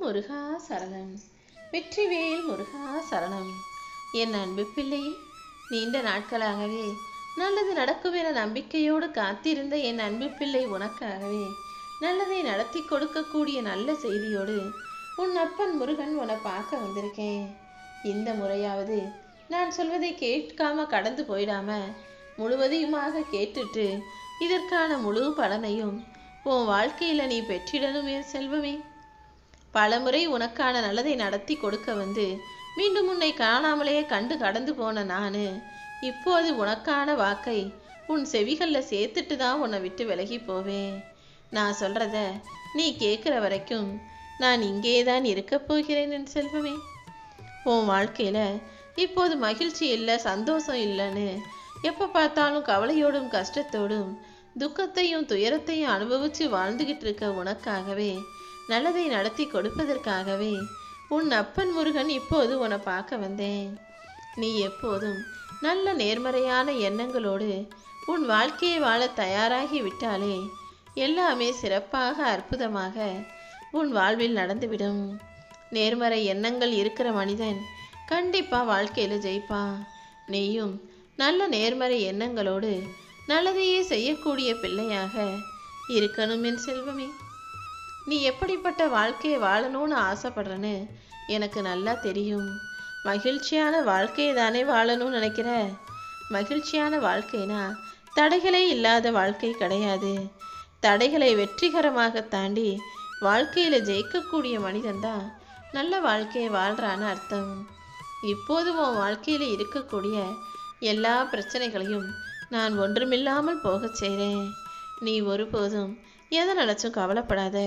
முருகா சரணம். வெற்றிவேல் முருகா சரணம். என் அன்பு பிள்ளையே நீண்ட நாட்களாகவே நல்லது நடக்கும் என நம்பிக்கையோடு காத்திருந்த என் அன்பு பிள்ளை உனக்காகவே நல்லதை நடத்தி கொடுக்கக்கூடிய நல்ல செய்தியோடு உன் அப்பன் முருகன் உன்னை பார்க்க வந்திருக்கேன். இந்த முறையாவது நான் சொல்வதை கேட்காம கடந்து போயிடாம முழுவதையுமாக கேட்டுட்டு இதற்கான முழு பலனையும் உன் வாழ்க்கையில நீ பெற்றிடணுமே செல்வமே. பலமுறை உனக்கான நல்லதை நடத்தி கொடுக்க வந்து மீண்டும் உன்னை காணாமலேயே கண்டு கடந்து போன நானு. இப்போது உனக்கான வாக்கை உன் செவிகளில் சேர்த்துட்டு தான் உன்னை விட்டு விலகி போவேன். நான் சொல்றத நீ கேட்குற வரைக்கும் நான் இங்கே தான் இருக்கப் போகிறேன் என் செல்வமே. உன் வாழ்க்கையில் இப்போது மகிழ்ச்சி இல்லை சந்தோஷம் இல்லைன்னு எப்போ பார்த்தாலும் கவலையோடும் கஷ்டத்தோடும் துக்கத்தையும் துயரத்தையும் அனுபவிச்சு வாழ்ந்துகிட்டு இருக்க உனக்காகவே நல்லதை நடத்தி கொடுப்பதற்காகவே உன் அப்பன் முருகன் இப்போது உன்னை பார்க்க வந்தேன். நீ எப்போதும் நல்ல நேர்மறையான எண்ணங்களோடு உன் வாழ்க்கையை வாழ தயாராகி விட்டாலே எல்லாமே சிறப்பாக அற்புதமாக உன் வாழ்வில் நடந்துவிடும். நேர்மறை எண்ணங்கள் இருக்கிற மனிதன் கண்டிப்பா வாழ்க்கையில ஜெயிப்பான். நீயும் நல்ல நேர்மறை எண்ணங்களோடு நல்லதையே செய்யக்கூடிய பிள்ளையாக இருக்கணும் என் செல்வமே. நீ எப்படிப்பட்ட வாழ்க்கையை வாழணும்னு ஆசைப்படுறேன்னு எனக்கு நல்லா தெரியும். மகிழ்ச்சியான வாழ்க்கையை தானே வாழணும்னு நினைக்கிற? மகிழ்ச்சியான வாழ்க்கைனா தடைகளே இல்லாத வாழ்க்கை கிடையாது. தடைகளை வெற்றிகரமாக தாண்டி வாழ்க்கையில் ஜெயிக்கக்கூடிய மனிதன்தான் நல்ல வாழ்க்கையை வாழ்கிறான்னு அர்த்தம். இப்போது உன் வாழ்க்கையில் இருக்கக்கூடிய எல்லா பிரச்சனைகளையும் நான் ஒன்றுமில்லாமல் போகச் செய்கிறேன் நீ ஒருபோதும் எதை நினச்சும் கவலைப்படாத.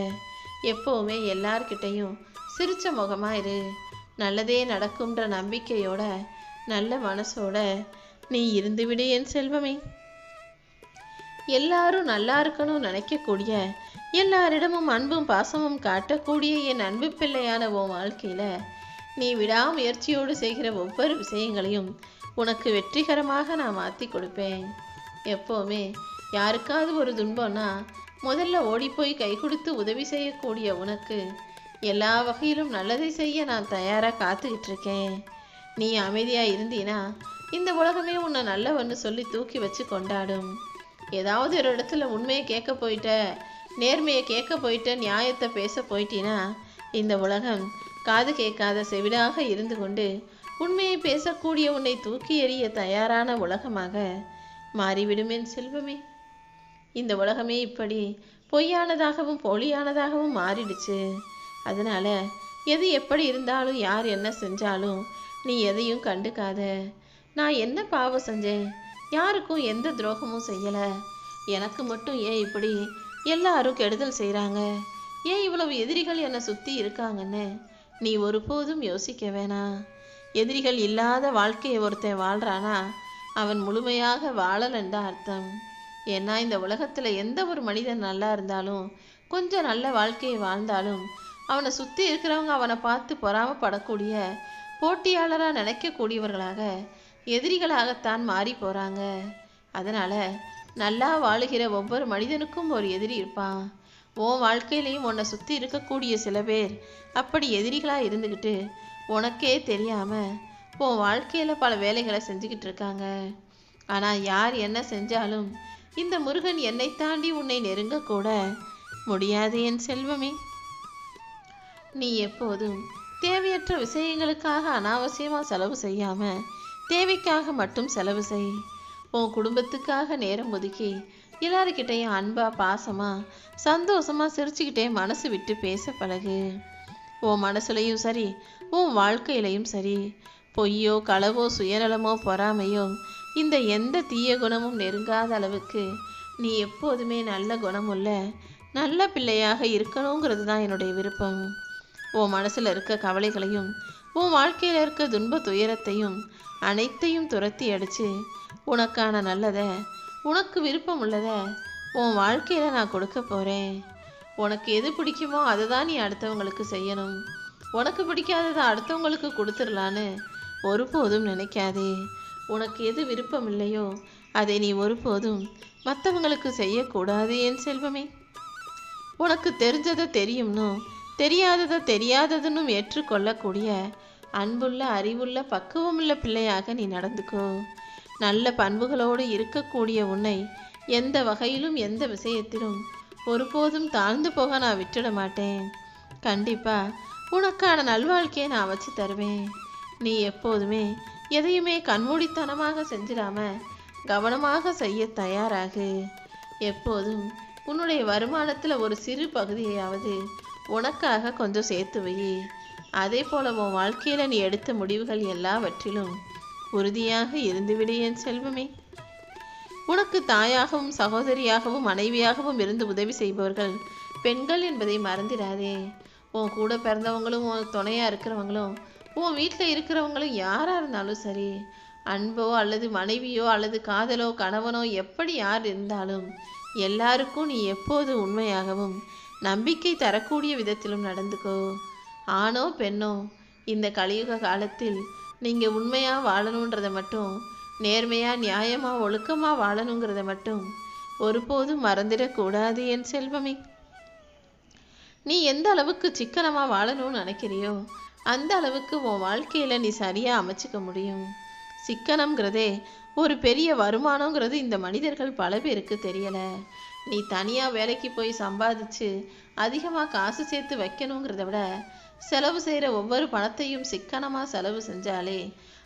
எப்போவுமே எல்லார்கிட்டையும் சிரிச்ச முகமாக இரு. நல்லதே நடக்கும்ன்ற நம்பிக்கையோட நல்ல மனசோட நீ இருந்துவிடு என் செல்வமே. எல்லாரும் நல்லா இருக்கணும்னு நினைக்கக்கூடிய எல்லாரிடமும் அன்பும் பாசமும் காட்டக்கூடிய என் அன்பு பிள்ளையான உன் வாழ்க்கையில நீ விடாமுயற்சியோடு செய்கிற ஒவ்வொரு விஷயங்களையும் உனக்கு வெற்றிகரமாக நான் மாற்றி கொடுப்பேன். எப்போவுமே யாருக்காவது ஒரு துன்பம்னா முதல்ல ஓடிப்போய் கை கொடுத்து உதவி செய்யக்கூடிய உனக்கு எல்லா வகையிலும் நல்லதை செய்ய நான் தயாராக காத்துக்கிட்டு இருக்கேன் நீ அமைதியாக இருந்தீனா இந்த உலகமே உன்னை நல்லவன்னு சொல்லி தூக்கி வச்சு கொண்டாடும். ஏதாவது ஒரு இடத்துல உண்மையை கேட்க போயிட்ட நேர்மையை கேட்க போயிட்ட நியாயத்தை பேச போயிட்டினா இந்த உலகம் காது கேட்காத செவிடாக இருந்து கொண்டு உண்மையை பேசக்கூடிய உன்னை தூக்கி எறிய தயாரான உலகமாக மாறிவிடுமேன் செல்வமே. இந்த உலகமே இப்படி பொய்யானதாகவும் போலியானதாகவும் மாறிடுச்சு. அதனால எது எப்படி இருந்தாலும் யார் என்ன செஞ்சாலும் நீ எதையும் கண்டுக்காத. நான் என்ன பாவம் செஞ்சேன்? யாருக்கும் எந்த துரோகமும் செய்யலை. எனக்கு மட்டும் ஏன் இப்படி எல்லாரும் கெடுதல் செய்கிறாங்க ஏன் இவ்வளவு எதிரிகள் என்னை சுற்றி இருக்காங்கன்னு? நீ ஒருபோதும் யோசிக்க வேணாம். எதிரிகள் இல்லாத வாழ்க்கையை ஒருத்தன் வாழ்கிறானா அவன் முழுமையாக வாழலன்னு தான் அர்த்தம். ஏன்னா இந்த உலகத்தில் எந்த ஒரு மனிதன் நல்லா இருந்தாலும் கொஞ்சம் நல்ல வாழ்க்கையை வாழ்ந்தாலும் அவனை சுற்றி இருக்கிறவங்க அவனை பார்த்து பொறாமப்படக்கூடிய போட்டியாளராக நினைக்கக்கூடியவர்களாக எதிரிகளாகத்தான் மாறி போகிறாங்க அதனால் நல்லா வாழுகிற ஒவ்வொரு மனிதனுக்கும் ஒரு எதிரி இருப்பான். உன் வாழ்க்கையிலையும் உன்னை சுற்றி இருக்கக்கூடிய சில பேர் அப்படி எதிரிகளாக இருந்துக்கிட்டு உனக்கே தெரியாமல் உன் வாழ்க்கையில் பல வேலைகளை செஞ்சுக்கிட்டு இருக்காங்க. ஆனால் யார் என்ன செஞ்சாலும் இந்த முருகன் என்னை தாண்டி உன்னை நெருங்கக்கூட முடியாது என் செல்வமே. நீ எப்போதும் தேவையற்ற விஷயங்களுக்காக அனாவசியமாக செலவு செய்யாமல் தேவைக்காக மட்டும் செலவு செய். உன் குடும்பத்துக்காக நேரம் ஒதுக்கி எல்லாருக்கிட்டையும் அன்பா பாசமா சந்தோஷமா சிரிச்சுக்கிட்டே மனசு விட்டு பேச பழகு. உன் மனசுலையும் சரி உன் வாழ்க்கையிலையும் சரி பொய்யோ களவோ சுயநலமோ பொறாமையோ இந்த எந்த தீய குணமும் நெருங்காத அளவுக்கு நீ எப்போதுமே நல்ல குணமுள்ள நல்ல பிள்ளையாக இருக்கணுங்கிறது தான் என்னுடைய விருப்பம். உன் மனசில் இருக்க கவலைகளையும் உன் வாழ்க்கையில் இருக்க துன்ப துயரத்தையும் அனைத்தையும் துரத்தி அடித்து உனக்கான நல்லதை உனக்கு விருப்பம் உள்ளதை உன் வாழ்க்கையில் நான் கொடுக்க போகிறேன் உனக்கு எது பிடிக்குமோ அதை தான் நீ அடுத்தவங்களுக்கு செய்யணும். உனக்கு பிடிக்காததை அடுத்தவங்களுக்கு கொடுத்துடலான்னு ஒருபோதும் நினைக்காதே. உனக்கு எது விருப்பம் இல்லையோ அதை நீ ஒருபோதும் மற்றவங்களுக்கு செய்யக்கூடாது என் செல்வமே. உனக்கு தெரிஞ்சதை தெரியும்னு தெரியாததை தெரியாததுன்னு ஏற்றுக்கொள்ளக்கூடிய அன்புள்ள அறிவுள்ள பக்குவமுள்ள பிள்ளையாக நீ நடந்துக்கோ. நல்ல பண்புகளோடு இருக்கக்கூடிய உன்னை எந்த வகையிலும் எந்த விஷயத்திலும் ஒருபோதும் தாழ்ந்து போக நான் விட்டுட மாட்டேன். கண்டிப்பாக உனக்கான நல்வாழ்க்கையை நான் வச்சு தருவேன். நீ எப்போதுமே எதையுமே கண்மூடித்தனமாக செஞ்சிடாம கவனமாக செய்ய தயாராகு. எப்போதும் உன்னுடைய வருமானத்தில் ஒரு சிறு பகுதியையாவது உனக்காக கொஞ்சம் சேர்த்து வை. அதே போல உன் வாழ்க்கையில் நீ எடுத்த முடிவுகள் எல்லாவற்றிலும் உறுதியாக இருந்துவிடு என் செல்வமே. உனக்கு தாயாகவும் சகோதரியாகவும் மனைவியாகவும் இருந்து உதவி செய்பவர்கள் பெண்கள் என்பதை மறந்திடாதே உன் கூட பிறந்தவங்களும் உன் துணையாக இருக்கிறவங்களும் உன் வீட்டில் இருக்கிறவங்களும் யாராக இருந்தாலும் சரி அன்போ அல்லது மனைவியோ அல்லது காதலோ கணவனோ எப்படி யார் இருந்தாலும் எல்லாருக்கும் நீ எப்போது உண்மையாகவும் நம்பிக்கை தரக்கூடிய விதத்திலும் நடந்துக்கோ. ஆணோ பெண்ணோ இந்த கலியுக காலத்தில் நீங்கள் உண்மையாக வாழணுன்றதை மட்டும் நேர்மையாக நியாயமாக ஒழுக்கமாக வாழணுங்கிறத மட்டும் ஒருபோதும் மறந்துடக்கூடாது என் செல்வமே. நீ எந்த அளவுக்கு சிக்கனமாக வாழணும்னு நினைக்கிறியோ அந்த அளவுக்கு உன் வாழ்க்கையில நீ சரியா அமைச்சுக்க முடியும். சிக்கனம்ங்கிறதே ஒரு பெரிய வருமானங்கிறது இந்த மனிதர்கள் பல பேருக்கு தெரியல. நீ தனியா வேலைக்கு போய் சம்பாதிச்சு அதிகமா காசு சேர்த்து வைக்கணுங்கிறத விட செலவு செய்யற ஒவ்வொரு பணத்தையும் சிக்கனமா செலவு செஞ்சாலே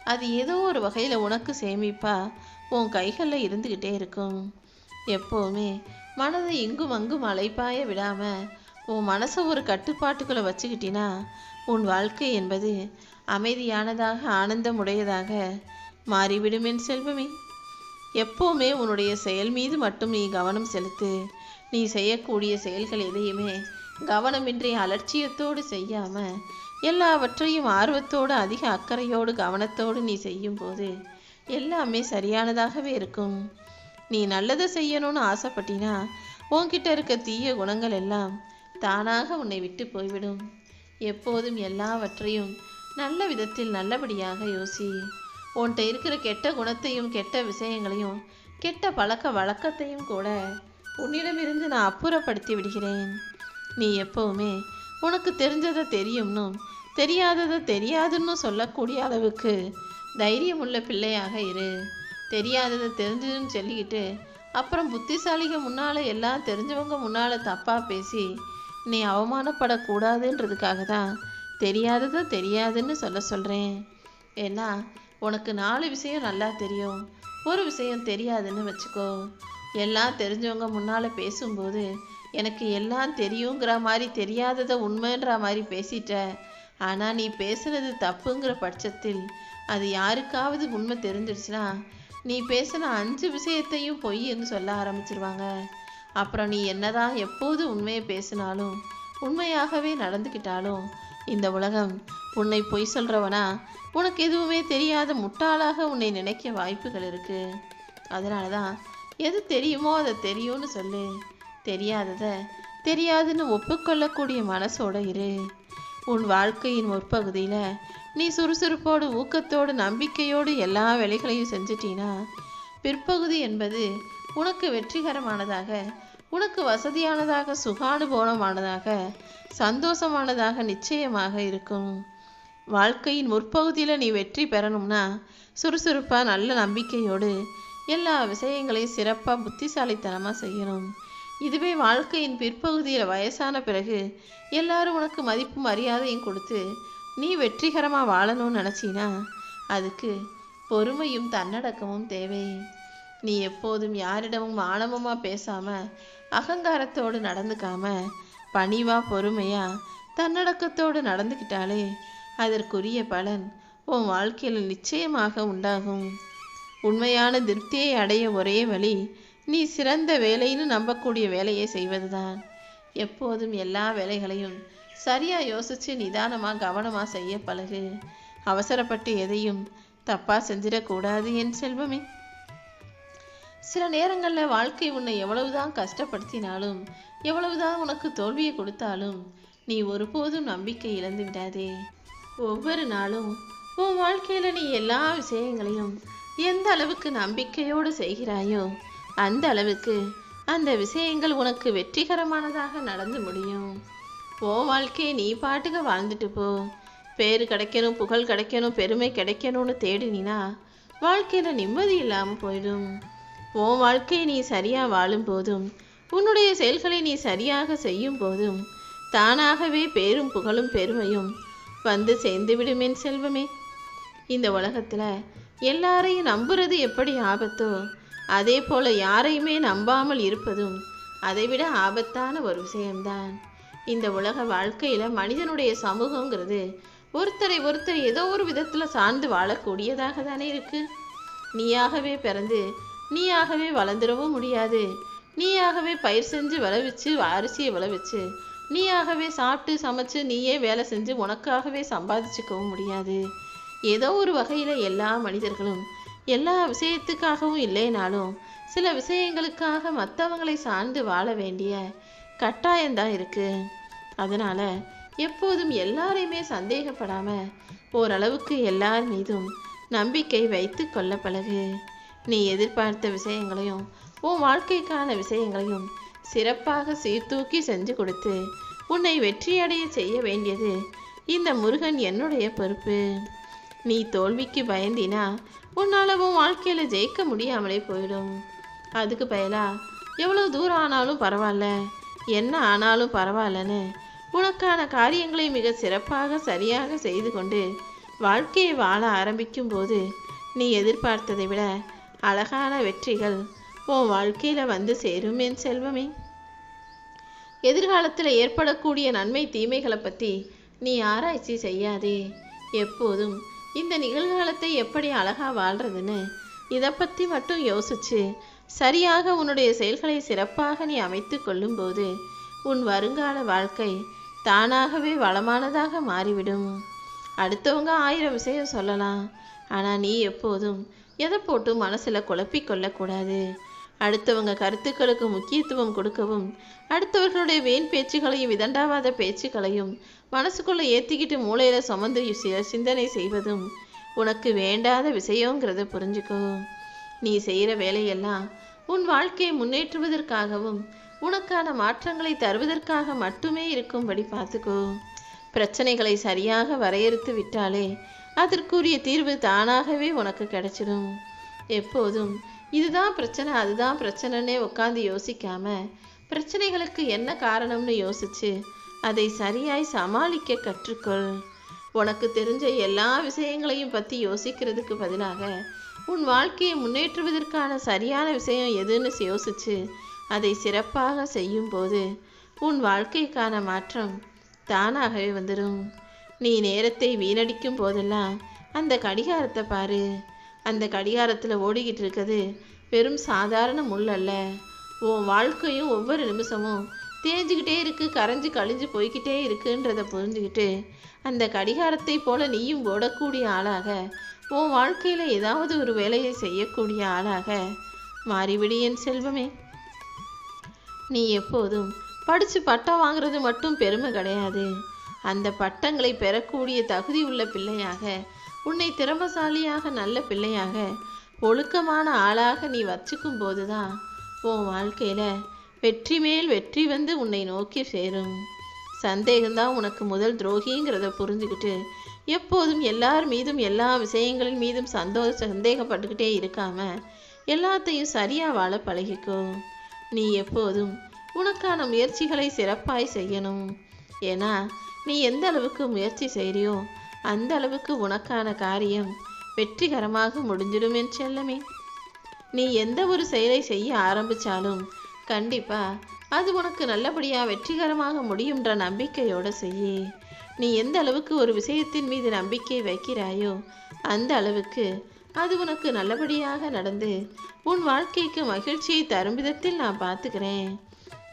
அது ஏதோ ஒரு வகையில உனக்கு சேமிப்பா உன் கைகளில் இருந்துகிட்டே இருக்கும். எப்போவுமே மனதை இங்கும் அங்கும் அலைப்பாய விடாம உன் மனசை ஒரு கட்டுப்பாட்டுக்குள்ள வச்சுக்கிட்டினா உன் வாழ்க்கை என்பது அமைதியானதாக ஆனந்தமுடையதாக மாறிவிடும் என் செல்வமே. எப்போவுமே உன்னுடைய செயல் மீது மட்டும் நீ கவனம் செலுத்து. நீ செய்யக்கூடிய செயல்கள் எதையுமே கவனமின்றி அலட்சியத்தோடு செய்யாம எல்லாவற்றையும் ஆர்வத்தோடு அதிக அக்கறையோடு கவனத்தோடு நீ செய்யும் போது எல்லாமே சரியானதாகவே இருக்கும். நீ நல்லதை செய்யணும்னு ஆசைப்பட்டினா உன்கிட்ட இருக்க தீய குணங்கள் எல்லாம் தானாக உன்னை விட்டு போய்விடும். எப்போதும் எல்லாவற்றையும் நல்ல விதத்தில் நல்லபடியாக யோசி. உன்கிட்ட இருக்கிற கெட்ட குணத்தையும் கெட்ட விஷயங்களையும் கெட்ட பழக்க வழக்கத்தையும் கூட உன்னிடமிருந்து நான் அப்புறப்படுத்தி விடுகிறேன். நீ எப்பவுமே உனக்கு தெரிஞ்சதை தெரியும்னும் தெரியாததை தெரியாதுன்னு சொல்லக்கூடிய அளவுக்கு தைரியமுள்ள பிள்ளையாக இரு. தெரியாததை தெரிஞ்சதுன்னு சொல்லிக்கிட்டு அப்புறம் புத்திசாலிக முன்னால் எல்லாம் தெரிஞ்சவங்க முன்னால் தப்பாக பேசி நீ அவமானப்படக்கூடாதுன்றதுக்காக தான் தெரியாதது தெரியாதுன்னு சொல்ல சொல்கிறேன் ஏன்னா உனக்கு நாலு விஷயம் நல்லா தெரியும். ஒரு விஷயம் தெரியாதுன்னு வச்சுக்கோ. எல்லாம் தெரிஞ்சவங்க முன்னால் பேசும்போது எனக்கு எல்லாம் தெரியுங்கிற மாதிரி தெரியாததை உண்மைன்ற மாதிரி பேசிட்ட. ஆனால் நீ பேசுனது தப்புங்கிற பட்சத்தில் அது யாருக்காவது உண்மை தெரிஞ்சிடுச்சுன்னா நீ பேசின அஞ்சு விஷயத்தையும் பொய்ன்னு சொல்ல ஆரம்பிச்சிருவாங்க. அப்புறம் நீ என்னதான் எப்போது உண்மையை பேசினாலும் உண்மையாகவே நடந்துக்கிட்டாலும் இந்த உலகம் உன்னை பொய் சொல்கிறவனா உனக்கு எதுவுமே தெரியாத முட்டாளாக உன்னை நினைக்க வாய்ப்புகள் இருக்குது அதனால தான் எது தெரியுமோ அதை தெரியும்னு சொல்லு. தெரியாததை தெரியாதுன்னு ஒப்புக்கொள்ளக்கூடிய மனசோட இரு. உன் வாழ்க்கையின் முற்பகுதியில் நீ சுறுசுறுப்போடு ஊக்கத்தோடு நம்பிக்கையோடு எல்லா வேலைகளையும் செஞ்சிட்டீனா பிற்பகுதி என்பது உனக்கு வெற்றிகரமானதாக உனக்கு வசதியானதாக சுகானுபவமானதாக சந்தோஷமானதாக நிச்சயமாக இருக்கும். வாழ்க்கையின் முற்பகுதியில் நீ வெற்றி பெறணும்னா சுறுசுறுப்பாக நல்ல நம்பிக்கையோடு எல்லா விஷயங்களையும் சிறப்பாக புத்திசாலித்தனமாக செய்யணும். இதுவே வாழ்க்கையின் பிற்பகுதியில் வயசான பிறகு எல்லாரும் உனக்கு மதிப்பு மரியாதையும் கொடுத்து நீ வெற்றிகரமாக வாழணும்னு நினச்சினா அதுக்கு பொறுமையும் தன்னடக்கமும் தேவை. நீ எப்போதும் யாரிடமும் ஆணவமாக பேசாம அகங்காரத்தோடு நடந்துக்காம பணிவா பொறுமையா தன்னடக்கத்தோடு நடந்துக்கிட்டாலே அதற்குரிய பலன் உன் வாழ்க்கையில் நிச்சயமாக உண்டாகும். உண்மையான திருப்தியை அடைய ஒரே வழி நீ சிறந்த வேலைன்னு நம்பக்கூடிய வேலையை செய்வதுதான். எப்போதும் எல்லா வேலைகளையும் சரியா யோசிச்சு நிதானமாக கவனமாக செய்ய பழகு. அவசரப்பட்டு எதையும் தப்பா செஞ்சிடக்கூடாது என் செல்வமே. சில நேரங்களில் வாழ்க்கை உன்னை எவ்வளவுதான் கஷ்டப்படுத்தினாலும் எவ்வளவுதான் உனக்கு தோல்வியை கொடுத்தாலும் நீ ஒருபோதும் நம்பிக்கை இழந்து விடாதே. ஒவ்வொரு நாளும் உன் வாழ்க்கையில் நீ எல்லா விஷயங்களையும் எந்த அளவுக்கு நம்பிக்கையோடு செய்கிறாயோ அந்த அளவுக்கு அந்த விஷயங்கள் உனக்கு வெற்றிகரமானதாக நடந்து முடியும். ஓ வாழ்க்கையை நீ பாட்டுக்கு வாழ்ந்துட்டு போ. பேர் கிடைக்கணும் புகழ் கிடைக்கணும் பெருமை கிடைக்கணும்னு தேடினா வாழ்க்கையில் நிம்மதி இல்லாமல் போயிடும். உன் வாழ்க்கையை நீ சரியாக வாழும் போதும் உன்னுடைய செயல்களை நீ சரியாக செய்யும் போதும் தானாகவே பேரும் புகழும் பெருமையும் வந்து சேர்ந்து விடுமேன் செல்வமே. இந்த உலகத்தில் எல்லாரையும் நம்புறது எப்படி ஆபத்தோ அதே போல யாரையுமே நம்பாமல் இருப்பதும் அதைவிட ஆபத்தான ஒரு விஷயம்தான். இந்த உலக வாழ்க்கையில் மனிதனுடைய சமூகங்கிறது ஒருத்தரை ஒருத்தர் ஏதோ ஒரு விதத்தில் சார்ந்து வாழக்கூடியதாக தானே இருக்கு. நீயாகவே பிறந்து நீயாகவே வளர்ந்துடவும் முடியாது. நீயாகவே பயிர் செஞ்சு விளைவிச்சு அரிசியை விளைவிச்சு நீயாகவே சாப்பிட்டு சமைச்சு நீயே வேலை செஞ்சு உனக்காகவே சம்பாதிச்சுக்கவும் முடியாது. ஏதோ ஒரு வகையில் எல்லா மனிதர்களும் எல்லா விஷயத்துக்காகவும் இல்லைனாலும் சில விஷயங்களுக்காக மற்றவங்களை சார்ந்து வாழ வேண்டிய கட்டாயம்தான் இருக்கு. அதனால எப்போதும் எல்லாரையுமே சந்தேகப்படாமல் ஓரளவுக்கு எல்லார் மீதும் நம்பிக்கை வைத்து கொள்ள பழகு. நீ எதிர்பார்த்த விஷயங்களையும் உன் வாழ்க்கைக்கான விஷயங்களையும் சிறப்பாக சீர்தூக்கி செஞ்சு கொடுத்து உன்னை வெற்றியடைய செய்ய வேண்டியது இந்த முருகன் என்னுடைய பொறுப்பு. நீ தோல்விக்கு பயந்தினா உன்னால் உன் வாழ்க்கையில் ஜெயிக்க முடியாமலே போயிடும். அதுக்கு பயலா எவ்வளோ தூரம் ஆனாலும் பரவாயில்ல. என்ன ஆனாலும் பரவாயில்லன்னு உனக்கான காரியங்களை மிக சிறப்பாக சரியாக செய்து கொண்டு வாழ்க்கையை வாழ ஆரம்பிக்கும் போது நீ எதிர்பார்த்ததை விட அழகான வெற்றிகள் உன் வாழ்க்கையில் வந்து சேரும் என் செல்வமே. எதிர்காலத்தில் ஏற்படக்கூடிய நன்மை தீமைகளை பற்றி நீ ஆராய்ச்சி செய்யாதே. எப்போதும் இந்த நிகழ்காலத்தை எப்படி அழகாக வாழ்றதுன்னு இதை பற்றி மட்டும் யோசிச்சு சரியாக உன்னுடைய செயல்களை சிறப்பாக நீ அமைத்து கொள்ளும்போது உன் வருங்கால வாழ்க்கை தானாகவே வளமானதாக மாறிவிடும். அடுத்தவங்க ஆயிரம் விஷயம் சொல்லலாம். ஆனால் நீ எப்போதும் எதை போட்டு மனசில் குழப்பிக்கொள்ளக்கூடாது அடுத்தவங்க கருத்துக்களுக்கு முக்கியத்துவம் கொடுக்கவும் அடுத்தவர்களுடைய வீண் பேச்சுகளையும் விதண்டாவாத பேச்சுக்களையும் மனசுக்குள்ளே ஏற்றிக்கிட்டு மூளையில் சுமந்து சிந்தனை செய்வதும் உனக்கு வேண்டாத விஷயங்கிறத புரிஞ்சுக்கோ. நீ செய்கிற வேலையெல்லாம் உன் வாழ்க்கையை முன்னேற்றுவதற்காகவும் உனக்கான மாற்றங்களை தருவதற்காக மட்டுமே இருக்கும்படி பார்த்துக்கோ. பிரச்சனைகளை சரியாக வரையறுத்து விட்டாலே அதற்குரிய தீர்வு தானாகவே உனக்கு கிடைச்சிடும் எப்போதும் இதுதான் பிரச்சனை அதுதான் பிரச்சனைன்னே உட்காந்து யோசிக்காம பிரச்சனைகளுக்கு என்ன காரணம்னு யோசிச்சு அதை சரியாய் சமாளிக்க கற்றுக்கொள். உனக்கு தெரிஞ்ச எல்லா விஷயங்களையும் பற்றி யோசிக்கிறதுக்கு பதிலாக உன் வாழ்க்கையை முன்னேற்றுவதற்கான சரியான விஷயம் எதுன்னு யோசிச்சு அதை சிறப்பாக செய்யும்போது உன் வாழ்க்கைக்கான மாற்றம் தானாகவே வந்துடும் நீ நேரத்தை வீணடிக்கும் போதெல்லாம் அந்த கடிகாரத்தை பாரு. அந்த கடிகாரத்தில் ஓடிக்கிட்டு இருக்குது வெறும் சாதாரண முள் அல்ல. உன் வாழ்க்கையும் ஒவ்வொரு நிமிஷமும் தேஞ்சுக்கிட்டே இருக்கு கரைஞ்சு கழிஞ்சு போய்க்கிட்டே இருக்குன்றத புரிஞ்சுக்கிட்டு அந்த கடிகாரத்தை போல நீயும் ஓடக்கூடிய ஆளாக உன் வாழ்க்கையில் ஏதாவது ஒரு வேலையை செய்யக்கூடிய ஆளாக மாறிவிடு என் செல்வமே. நீ எப்போதும் படித்து பட்டம் வாங்குறது மட்டும் பெருமை கிடையாது. அந்த பட்டங்களை பெறக்கூடிய தகுதி உள்ள பிள்ளையாக உன்னை திறமசாலியாக நல்ல பிள்ளையாக ஒழுக்கமான ஆளாக நீ வச்சுக்கும் போதுதான் உன் வாழ்க்கையில் வெற்றி மேல் வெற்றி வந்து உன்னை நோக்கி சேரும். சந்தேகம்தான் உனக்கு முதல் துரோகிங்கிறத புரிஞ்சுக்கிட்டு எப்போதும் எல்லார் மீதும் எல்லா விஷயங்களின் மீதும் சந்தோஷ சந்தேகப்பட்டுக்கிட்டே இருக்காம எல்லாத்தையும் சரியாக வாழ பழகிக்கும் நீ எப்போதும் உனக்கான முயற்சிகளை சிறப்பாய் செய்யணும். ஏன்னா நீ எந்த அளவுக்கு முயற்சி செய்கிறியோ அந்த அளவுக்கு உனக்கான காரியம் வெற்றிகரமாக முடிஞ்சிடும் என் செல்லமே. நீ எந்த ஒரு செயலை செய்ய ஆரம்பிச்சாலும் கண்டிப்பாக அது உனக்கு நல்லபடியாக வெற்றிகரமாக முடியுன்ற நம்பிக்கையோடு செய்யி. நீ எந்த அளவுக்கு ஒரு விஷயத்தின் மீது நம்பிக்கை வைக்கிறாயோ அந்த அளவுக்கு அது உனக்கு நல்லபடியாக நடந்து உன் வாழ்க்கைக்கு மகிழ்ச்சியை தரும் விதத்தில் நான் பார்த்துக்கிறேன்.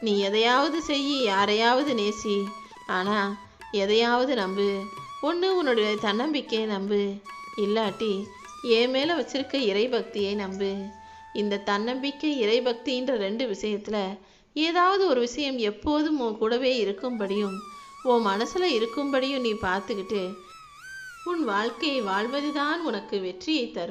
நீ எதையாவது செய்யி யாரையாவது நேசி. ஆனா எதையாவது நம்பு. ஒன்று உன்னுடைய தன்னம்பிக்கையை நம்பு. இல்லாட்டி என் மேலே வச்சிருக்க இறைபக்தியை நம்பு. இந்த தன்னம்பிக்கை இறைபக்தின்ற ரெண்டு விஷயத்தில் ஏதாவது ஒரு விஷயம் எப்போதும் உன் கூடவே இருக்கும்படியும் உன் மனசில் இருக்கும்படியும் நீ பார்த்துக்கிட்டு உன் வாழ்க்கையை வாழ்வதுதான் உனக்கு வெற்றியை தரும்.